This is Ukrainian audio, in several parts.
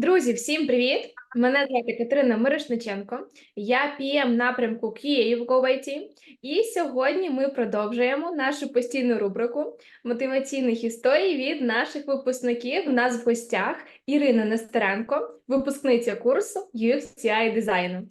Друзі, всім привіт! Мене звати Катерина Мирошниченко. Я PM напрямку Київ IT. І сьогодні ми продовжуємо нашу постійну рубрику мотиваційних історій від наших випускників. У нас в гостях Ірина Нестеренко, випускниця курсу UX дизайну.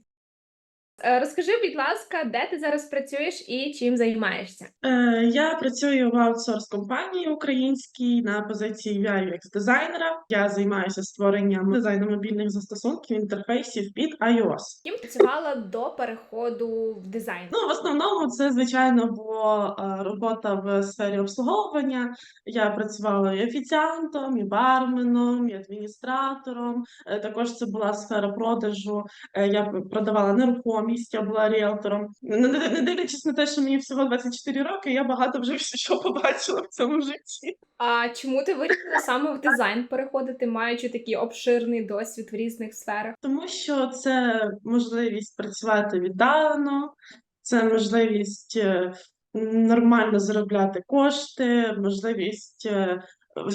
Е, Розкажи, будь ласка, де ти зараз працюєш і чим займаєшся? Е, Я працюю в аутсорс компанії українській на позиції UX дизайнера. Я займаюся створенням дизайну мобільних застосунків інтерфейсів під iOS. Ким працювала до переходу в дизайн? Ну, в основному це звичайно була е, робота в сфері обслуговування. Я працювала і офіціантом, і барменом, і адміністратором. Також це була сфера продажу. Я продавала нерухомість, я була ріелтором. Не, не, не дивлячись на те, що мені всього 24 роки, я багато вже що побачила в цьому житті. А чому ти вирішила саме в дизайн переходити, маючи такий обширний досвід в різних сферах? Тому що це можливість працювати віддалено, це можливість е, нормально заробляти кошти, можливість е,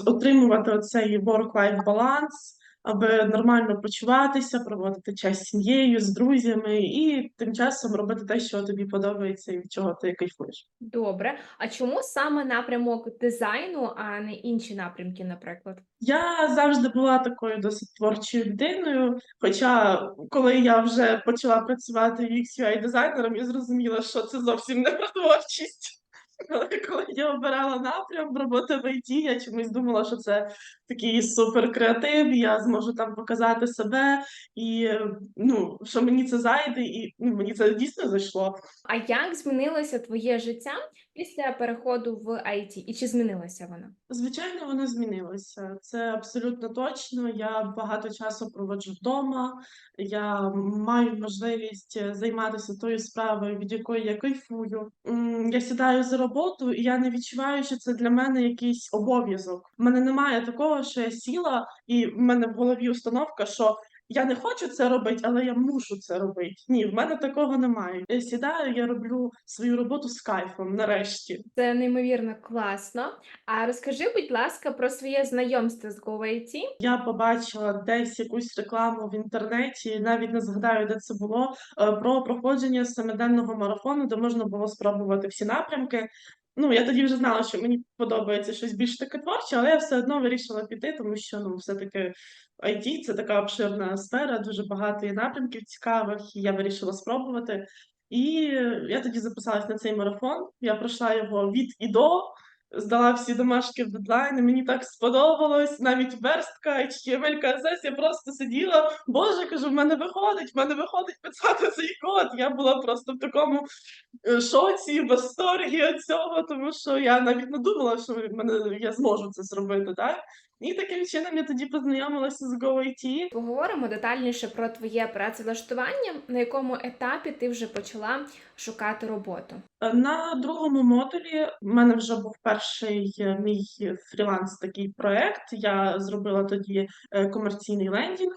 отримувати оцей work-life баланс, аби нормально почуватися, проводити час з сім'єю, з друзями і тим часом робити те, що тобі подобається і від чого ти кайфуєш. Добре. А чому саме напрямок дизайну, а не інші напрямки, наприклад? Я завжди була такою досить творчою людиною. Хоча, коли я вже почала працювати UX UI дизайнером, я зрозуміла, що це зовсім не про творчість. Але коли я обирала напрям роботи в ІТ, я чомусь думала, що це такий супер креатив, я зможу там показати себе, і ну, що мені це зайде, і ну, мені це дійсно зайшло. А як змінилося твоє життя після переходу в IT? І чи змінилося воно? Звичайно, воно змінилося. Це абсолютно точно. Я багато часу проводжу вдома. Я маю можливість е, займатися тою справою, від якої я кайфую. Я сідаю за роботу, і я не відчуваю, що це для мене якийсь обов'язок. У мене немає такого, що я сіла, і в мене в голові установка, що я не хочу це робити, але я мушу це робити. Ні, в мене такого немає. Я сідаю, я роблю свою роботу з кайфом нарешті. Це неймовірно класно. А розкажи, будь ласка, про своє знайомство з GoIT. Я побачила десь якусь рекламу в інтернеті, навіть не згадаю, де це було, е, про проходження семиденного марафону, де можна було спробувати всі напрямки. Ну, я тоді вже знала, що мені подобається щось більш таке творче, але я все одно вирішила піти, тому що ну, все-таки IT – це така обширна сфера, дуже багато є напрямків цікавих, і я вирішила спробувати. І я тоді записалась на цей марафон. Я пройшла його від і до здала всі домашки в дедлайн, мені так сподобалось, навіть верстка, HTML, CSS, я просто сиділа, боже, кажу, в мене виходить, в мене виходить писати цей код. Я була просто в такому е, шоці, восторгі від цього, тому що я навіть не думала, що в мене я зможу це зробити, так? І таким чином я тоді познайомилася з GoIT. Поговоримо детальніше про твоє працевлаштування, на якому етапі ти вже почала шукати роботу. Е, На другому модулі в мене вже був перший е, мій фріланс такий проект. Я зробила тоді комерційний лендінг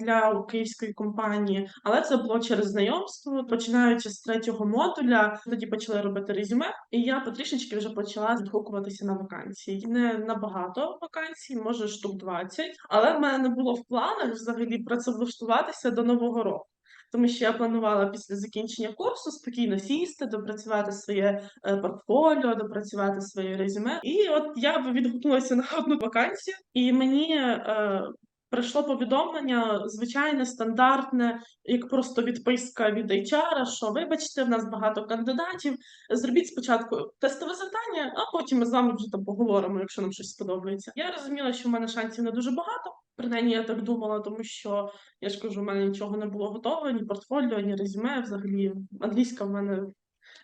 для київської компанії, але це було через знайомство. Починаючи з третього модуля, тоді почали робити резюме, і я потрішечки вже почала відгукуватися на вакансії. Не набагато вакансій, може штук 20, але в мене не було в планах взагалі працевлаштуватися до нового року. Тому що я планувала після закінчення курсу спокійно сісти, допрацювати своє е, портфоліо, допрацювати своє резюме. І от я відгукнулася на одну вакансію, і мені е, прийшло повідомлення звичайне, стандартне, як просто відписка від HR, що вибачте, в нас багато кандидатів. Зробіть спочатку тестове завдання, а потім ми з вами вже там поговоримо, якщо нам щось сподобається. Я розуміла, що в мене шансів не дуже багато. Принаймні, я так думала, тому що я ж кажу, в мене нічого не було готове, ні портфоліо, ні резюме. Взагалі, англійська в мене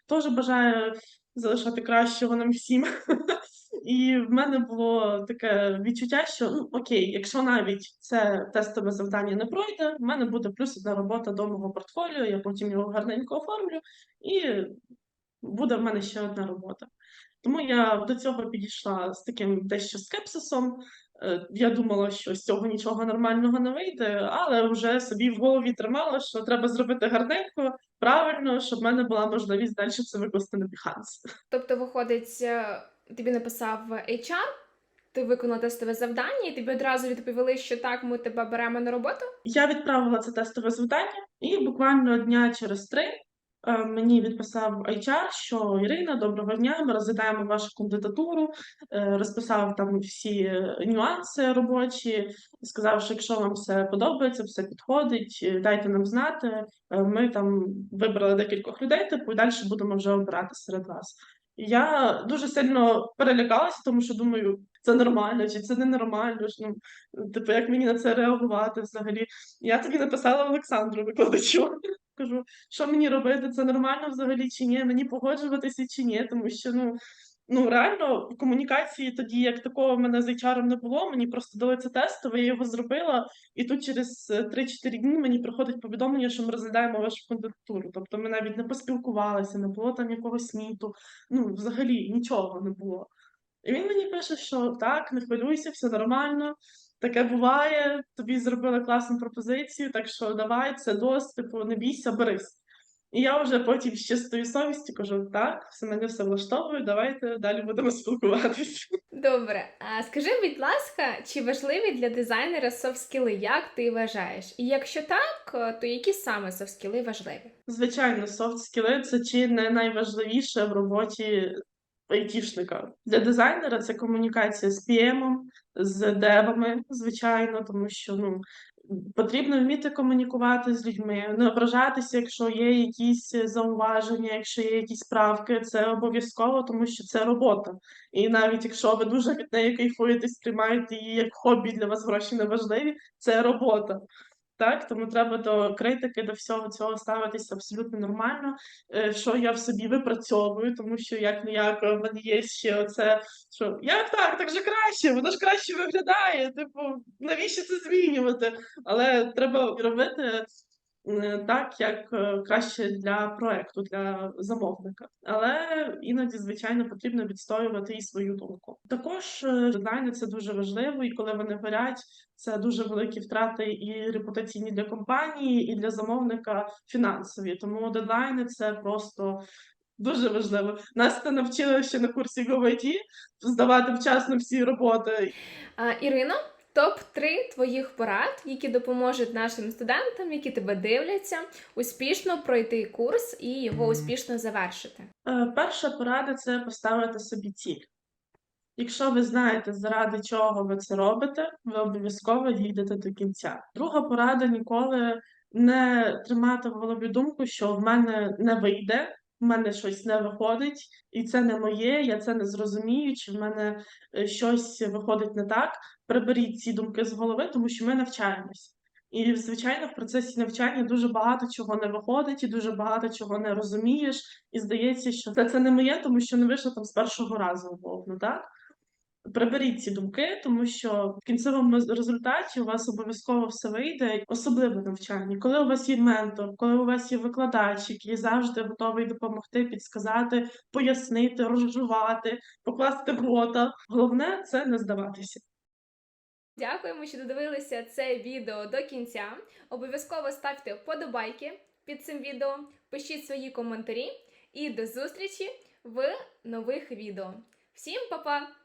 теж бажає залишати кращого нам всім. І в мене було таке відчуття, що ну окей, якщо навіть це тестове завдання не пройде, в мене буде плюс одна робота до мого портфоліо, я потім його гарненько оформлю, і буде в мене ще одна робота. Тому я до цього підійшла з таким дещо скепсисом. Е, Я думала, що з цього нічого нормального не вийде, але вже собі в голові тримала, що треба зробити гарненько, правильно, щоб в мене була можливість далі це викласти на Behance. Тобто, виходить, е, тобі написав HR, ти виконала тестове завдання, і тобі одразу відповіли, що так, ми тебе беремо на роботу? Я відправила це тестове завдання, і буквально дня через три е, мені відписав HR, що Ірина, доброго дня, ми розглядаємо вашу кандидатуру, е, розписав там всі е, нюанси робочі, сказав, що якщо вам все подобається, все підходить, дайте нам знати. Ми там вибрали декількох людей, типу, і далі будемо вже обирати серед вас. Я дуже сильно перелякалася, тому що думаю, це нормально чи це ненормально. ж, Ну, типу, як мені на це реагувати взагалі? Я тоді написала Олександру викладачу. Кажу, що мені робити? Це нормально взагалі чи ні? Мені погоджуватися чи ні? Тому що ну, ну реально в комунікації тоді, як такого в мене з HR не було, мені просто дали це тестове, я його зробила, і тут через е, 3-4 дні мені приходить повідомлення, що ми розглядаємо вашу кандидатуру. Тобто ми навіть не поспілкувалися, не було там якогось міту, ну взагалі нічого не було. І він мені пише, що так, не хвилюйся, все нормально, таке буває, тобі зробили класну пропозицію, так що давай, це досить, типу, не бійся, берись. І я вже потім з чистою совістю кажу, так, все мене все влаштовує, давайте далі будемо спілкуватися. Добре, а скажи, будь ласка, чи важливі для дизайнера софт-скіли, як ти вважаєш? І якщо так, то які саме софт-скіли важливі? Звичайно, софт скіли це чи не найважливіше в роботі айтішника. Для дизайнера це комунікація з PM, з девами, звичайно, тому що ну, потрібно вміти комунікувати з людьми, не ображатися, якщо є якісь зауваження, якщо є якісь правки, це обов'язково, тому що це робота. І навіть якщо ви дуже від неї кайфуєте, сприймаєте її як хобі, для вас гроші не важливі, це робота. Так, тому треба до критики, до всього цього ставитися абсолютно нормально. Е, Що я в собі випрацьовую, тому що як не в мене є ще оце, що як так, так же краще, воно ж краще виглядає. Типу, навіщо це змінювати? Але треба робити е, так, як е, краще для проекту, для замовника. Але іноді, звичайно, потрібно відстоювати і свою думку. Також е, дедлайни це дуже важливо, і коли вони горять, це дуже великі втрати і репутаційні для компанії, і для замовника фінансові. Тому дедлайни це просто. Дуже важливо. Нас це навчили ще на курсі GoIT здавати вчасно всі роботи. А, Ірино, топ-3 твоїх порад, які допоможуть нашим студентам, які тебе дивляться, успішно пройти курс і його успішно завершити. Е, Перша порада це поставити собі ціль. Якщо ви знаєте, заради чого ви це робите, ви обов'язково дійдете до кінця. Друга порада ніколи не тримати в голові думку, що в мене не вийде, в мене щось не виходить, і це не моє, я це не зрозумію, чи в мене е, щось виходить не так. Приберіть ці думки з голови, тому що ми навчаємось. І, звичайно, в процесі навчання дуже багато чого не виходить, і дуже багато чого не розумієш, і здається, що це, це не моє, тому що не вийшло там з першого разу умовно, так? Приберіть ці думки, тому що в кінцевому результаті у вас обов'язково все вийде, особливо навчання. Коли у вас є ментор, коли у вас є викладач, який завжди готовий допомогти, підсказати, пояснити, розжувати, покласти в рота. Головне це не здаватися. Дякуємо, що додивилися це відео до кінця. Обов'язково ставте вподобайки під цим відео, пишіть свої коментарі і до зустрічі в нових відео. Всім па-па!